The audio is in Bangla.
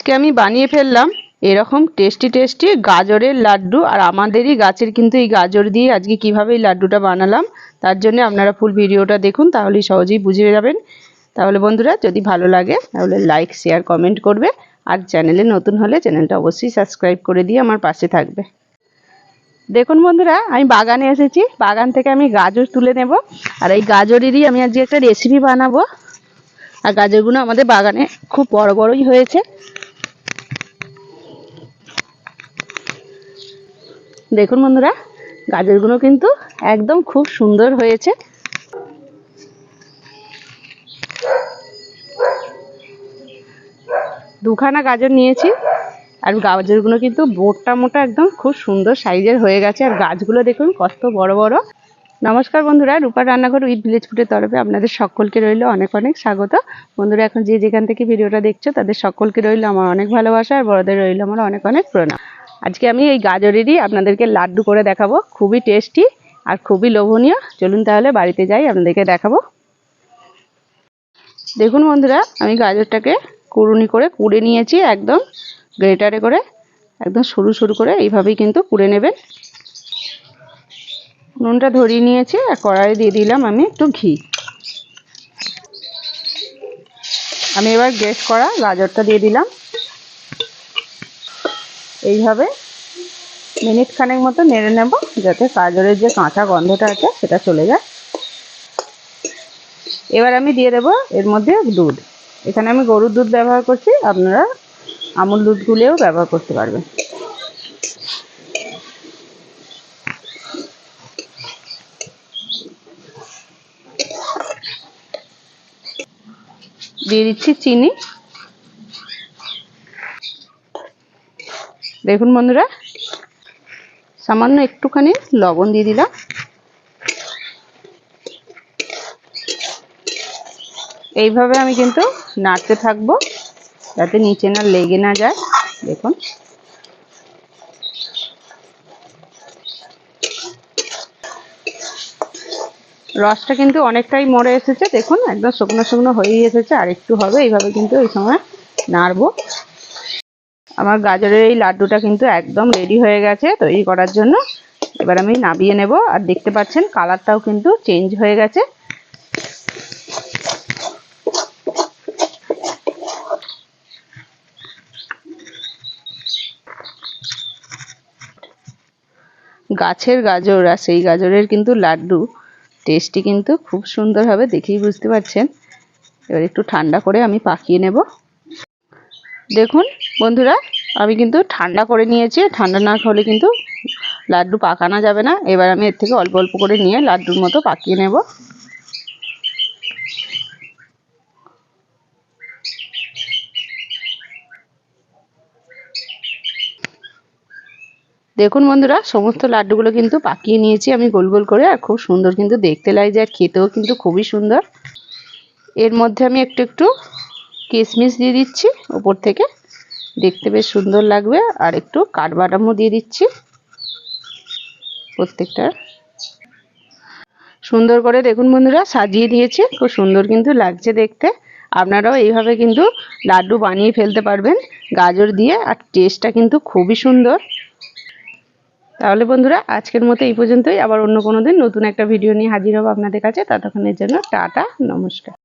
আজকে আমি বানিয়ে ফেললাম এরকম টেস্টি টেস্টি গাজরের লাড্ডু, আর আমাদেরই গাছের কিন্তু এই গাজর দিয়ে আজকে কীভাবে এই লাড্ডুটা বানালাম, তার জন্য আপনারা ফুল ভিডিওটা দেখুন, তাহলেই সহজেই বুঝে যাবেন। তাহলে বন্ধুরা, যদি ভালো লাগে, তাহলে লাইক শেয়ার কমেন্ট করবে, আর চ্যানেলে নতুন হলে চ্যানেলটা অবশ্যই সাবস্ক্রাইব করে দিয়ে আমার পাশে থাকবে। দেখুন বন্ধুরা, আমি বাগানে এসেছি, বাগান থেকে আমি গাজর তুলে নেব, আর এই গাজরেরই আমি আজকে একটা রেসিপি বানাবো। আর গাজরগুলো আমাদের বাগানে খুব বড় বড়ই হয়েছে দেখুন বন্ধুরা, গাজরগুলো কিন্তু একদম খুব সুন্দর হয়েছে। দুখানা গাজর নিয়েছি, আর গাজরগুলো কিন্তু মোটা মোটা একদম খুব সুন্দর সাইজের হয়ে গেছে, আর গাছগুলো দেখুন কত বড় বড়। নমস্কার বন্ধুরা, রূপার রান্নাঘর উইথ ভিলেজ ফুডের তরফে আপনাদের সকলকে রইল অনেক অনেক স্বাগত। বন্ধুরা, এখন যে যেখান থেকে ভিডিওটা দেখছ, তাদের সকলকে রইল আমার অনেক ভালোবাসা, আর বড়দের রইল আমার অনেক অনেক প্রণাম। আজকে আমি এই গাজরেরই আপনাদেরকে লাড্ডু করে দেখাবো। খুবই টেস্টি আর খুবই লোভনীয়। চলুন তাহলে বাড়িতে যাই, আপনাদেরকে দেখাবো। দেখুন বন্ধুরা, আমি গাজরটাকে কুড়ুনি করে কুড়ে নিয়েছি একদম, গ্রেটারে করে, একদম সরু সরু করে, এইভাবেই কিন্তু কুড়ে নেবেন। নুনটা ধরিয়ে নিয়েছি আর কড়াই দিয়ে দিলাম আমি একটু ঘি। আমি এবার গ্যাস করা গাজরটা দিয়ে দিলাম। এইভাবে মিনিট খানেক মতো নেড়ে নেব, যাতে গাজরের যে কাঁচা গন্ধটা আছে সেটা চলে যায়। এবার আমি দিয়ে দেব এর মধ্যে দুধ। এখানে আমি গরুর দুধ ব্যবহার করছি, আপনারা আমুল দুধ গুলেও ব্যবহার করতে পারবেন। দিয়ে দিচ্ছি চিনি। দেখুন বন্ধুরা, সামান্য একটুখানি লবণ দিয়ে দিলাম। এইভাবে আমি কিন্তু নাড়তে থাকব, যাতে নিচে না লেগে না যায়। দেখুন। রসটা কিন্তু অনেকটাই মরে এসেছে, দেখুন, একদম শুকনো শুকনো হয়েই এসেছে, আর একটু হবে, এইভাবে কিন্তু এই সময় নাড়বো। আমার গাজরের এই লাড্ডুটা কিন্তু একদম রেডি হয়ে গেছে, তৈরি করার জন্য। এবার আমি নাবিয়ে নেব, আর দেখতে পাচ্ছেন কালারটাও কিন্তু চেঞ্জ হয়ে গেছে। গাছের গাজর আর সেই গাজরের কিন্তু লাড্ডু টেস্টি কিন্তু খুব সুন্দর হবে দেখেই বুঝতে পারছেন। এবার একটু ঠান্ডা করে আমি পাকিয়ে নেব। দেখুন, বন্ধুরা, আমি কিন্তু ঠান্ডা করে নিয়েছি। ঠান্ডা না হলে কিন্তু লাড্ডু পাকানো যাবে না। এবার আমি এর থেকে অল্প অল্প করে নিয়ে লাড্ডুর মতো পাকিয়ে নেব। দেখুন, বন্ধুরা, সমস্ত লাড্ডুগুলো কিন্তু পাকিয়ে নিয়েছি আমি গোল গোল করে, আর খুব সুন্দর কিন্তু দেখতে লাগছে আর খেতেও কিন্তু খুবই সুন্দর। এর মধ্যে আমি একটু একটু কিশমিশ দিয়ে দিচ্ছি ওপর থেকে। দেখতে বেশ সুন্দর লাগবে, আর একটু কাঠবাদামও দিয়ে দিচ্ছি। প্রত্যেকটা। সুন্দর করে দেখুন বন্ধুরা, সাজিয়ে দিয়েছে খুব সুন্দর কিন্তু লাগছে দেখতে। আপনারাও এইভাবে কিন্তু লাড্ডু বানিয়ে ফেলতে পারবেন, গাজর দিয়ে, আর টেস্টটা কিন্তু খুবই সুন্দর। তাহলে বন্ধুরা, আজকের মতো এই পর্যন্তই। আবার অন্য কোনো দিন নতুন একটা ভিডিও নিয়ে হাজির হব আপনাদের কাছে। ততক্ষণের জন্য টাটা, নমস্কার।